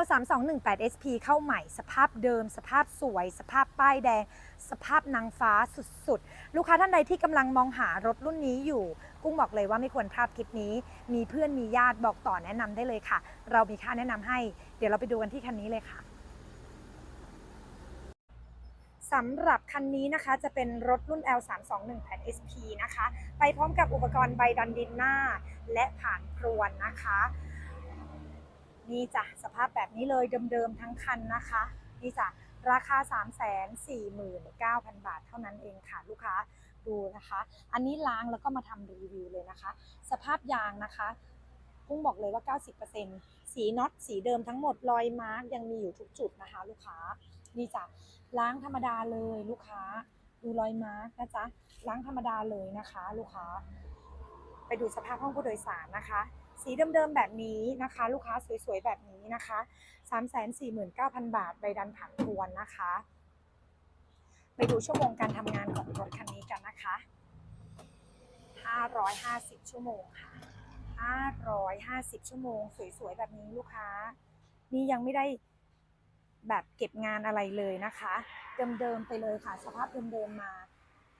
L 3 2 1 8 SP เข้าใหม่สภาพเดิม สภาพสวย สภาพป้ายแดง สภาพนางฟ้าสุดๆ ลูกค้าท่านใดที่กำลังมองหารถรุ่นนี้อยู่ กุ้งบอกเลยว่าไม่ควรพลาดคลิปนี้ มีเพื่อนมีญาติบอกต่อแนะนำได้เลยค่ะ เรามีค่าแนะนำให้ เดี๋ยวเราไปดูกันที่คันนี้เลยค่ะสำหรับคันนี้นะคะจะเป็นรถรุ่น L 3 2 1 8 SP นะคะ ไปพร้อมกับอุปกรณ์ใบดันดินหน้า และผ่านพรวนนะคะ นี่จ้ะสภาพแบบนี้เลยเดิมๆทั้งคันนะคะ นี่จ้ะราคา 3 4 9 0 0 0 บาทเท่านั้นเองค่ะลูกค้าดูนะคะ อันนี้ล้างแล้วก็มาทำรีวิวเลยนะคะ สภาพยางนะคะพุ่งบอกเลยว่า 90%สีน็อตสีเดิมทั้งหมดรอยมาร์กยังมีอยู่ทุกจุดนะคะ ลูกค้านี่จ้ะล้างธรรมดาเลยลูกค้า ดูรอยมาร์กนะจ๊ะล้างธรรมดาเลยนะคะ ลูกค้า ไปดูสภาพห้องผู้โดยสารนะคะ สีเดิมๆแบบนี้นะคะ ลูกค้าสวยๆแบบนี้นะคะ349,000 บาทใบดันผ่านทวนนะคะ ไปดูชั่วโมงการทำงานของรถคันนี้กันนะคะ 550 ชั่วโมงค่ะ 550 ชั่วโมง สวยๆแบบนี้ลูกค้า นี่ยังไม่ได้แบบเก็บงานอะไรเลยนะคะ เดิมๆไปเลยค่ะ สภาพเดิมๆมา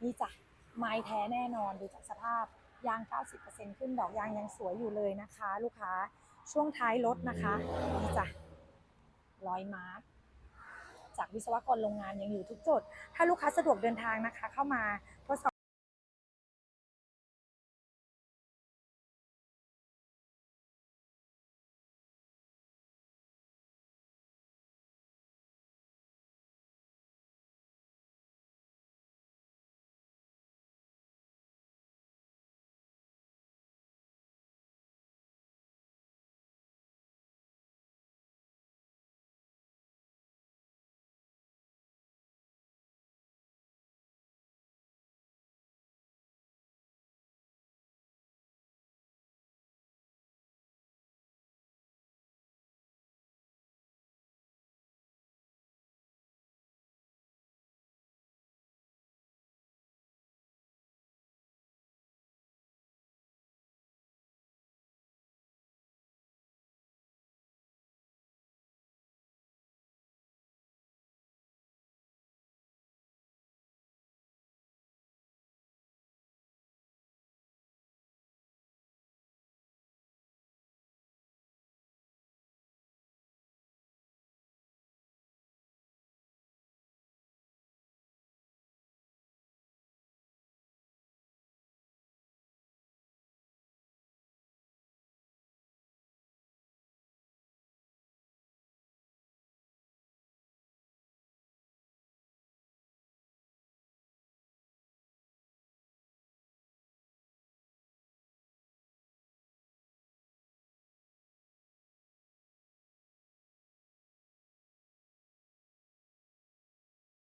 นี่จ้ะไม้แท้แน่นอนดูจากสภาพ ยาง 90%ขึ้นดอกยางยังสวยอยู่เลยนะคะ ลูกค้าช่วงท้ายรถนะคะนี่จ้ะรอยมาร์กจากวิศวกรโรงงานยังอยู่ทุกจุด ถ้าลูกค้าสะดวกเดินทางนะคะ เข้ามา